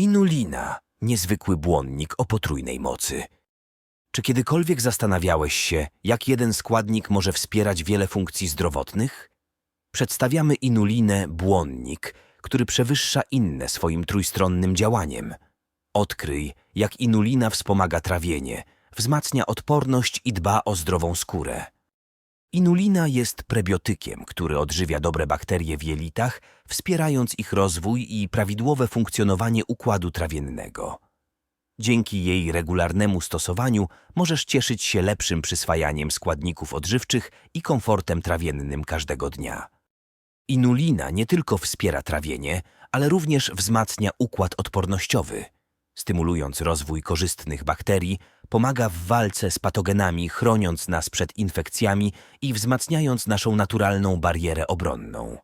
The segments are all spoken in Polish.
Inulina, niezwykły błonnik o potrójnej mocy. Czy kiedykolwiek zastanawiałeś się, jak jeden składnik może wspierać wiele funkcji zdrowotnych? Przedstawiamy inulinę błonnik, który przewyższa inne swoim trójstronnym działaniem. Odkryj, jak inulina wspomaga trawienie, wzmacnia odporność i dba o zdrową skórę. Inulina jest prebiotykiem, który odżywia dobre bakterie w jelitach, wspierając ich rozwój i prawidłowe funkcjonowanie układu trawiennego. Dzięki jej regularnemu stosowaniu możesz cieszyć się lepszym przyswajaniem składników odżywczych i komfortem trawiennym każdego dnia. Inulina nie tylko wspiera trawienie, ale również wzmacnia układ odpornościowy. Stymulując rozwój korzystnych bakterii, pomaga w walce z patogenami, chroniąc nas przed infekcjami i wzmacniając naszą naturalną barierę obronną.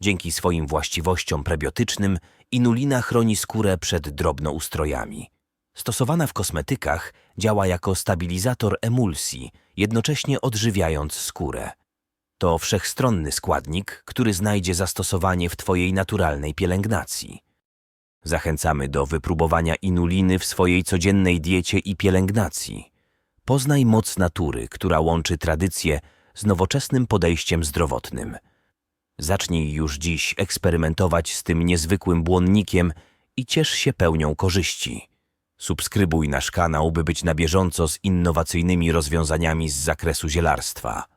Dzięki swoim właściwościom prebiotycznym inulina chroni skórę przed drobnoustrojami. Stosowana w kosmetykach działa jako stabilizator emulsji, jednocześnie odżywiając skórę. To wszechstronny składnik, który znajdzie zastosowanie w Twojej naturalnej pielęgnacji. Zachęcamy do wypróbowania inuliny w swojej codziennej diecie i pielęgnacji. Poznaj moc natury, która łączy tradycję z nowoczesnym podejściem zdrowotnym. Zacznij już dziś eksperymentować z tym niezwykłym błonnikiem i ciesz się pełnią korzyści. Subskrybuj nasz kanał, by być na bieżąco z innowacyjnymi rozwiązaniami z zakresu zielarstwa.